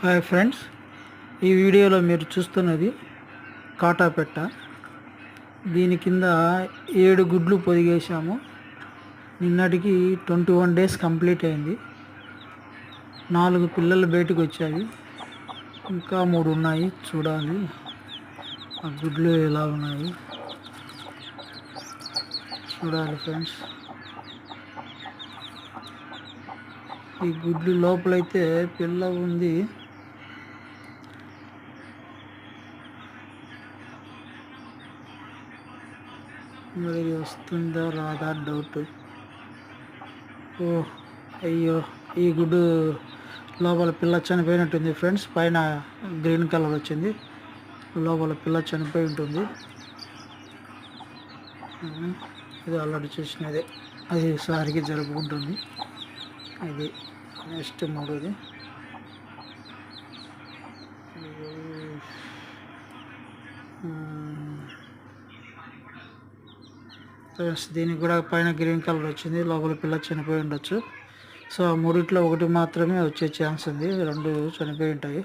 Hi friends ఈ వీడియోలో మీరు చూస్తున్నది కాటా పెట్ట దీని కింద ఏడు గుడ్లు పొదిగేసాము నిన్నటికి ట్వంటీ వన్ డేస్ కంప్లీట్ అయింది. నాలుగు పిల్లలు బయటకు వచ్చాయి. ఇంకా మూడు ఉన్నాయి చూడాలి. ఆ గుడ్లు ఎలా ఉన్నాయి? చూడాలి ఫ్రెండ్స్. ఈ గుడ్లు లోపలైతే పిల్ల ఉంది. మరి వస్తుందా రాదా డౌట్. ఓ అయ్యో ఈ గుడ్డు లోపల పిల్ల చనిపోయినట్టుంది ఫ్రెండ్స్. పైన గ్రీన్ కలర్ వచ్చింది. లోపల పిల్ల చనిపోయి ఉంటుంది. ఇది ఆల్రెడీ చూసినదే. అది సారికి జరుపుకుంటుంది. అది నెక్స్ట్ మూడోది ఫ్రెండ్స్ దీనికి కూడా పైన గ్రీన్ కలర్ వచ్చింది. లోపల పిల్ల చనిపోయి ఉండొచ్చు. సో ఆ మూడిట్లో ఒకటి మాత్రమే వచ్చే ఛాన్స్ ఉంది. రెండు చనిపోయి ఉంటాయి.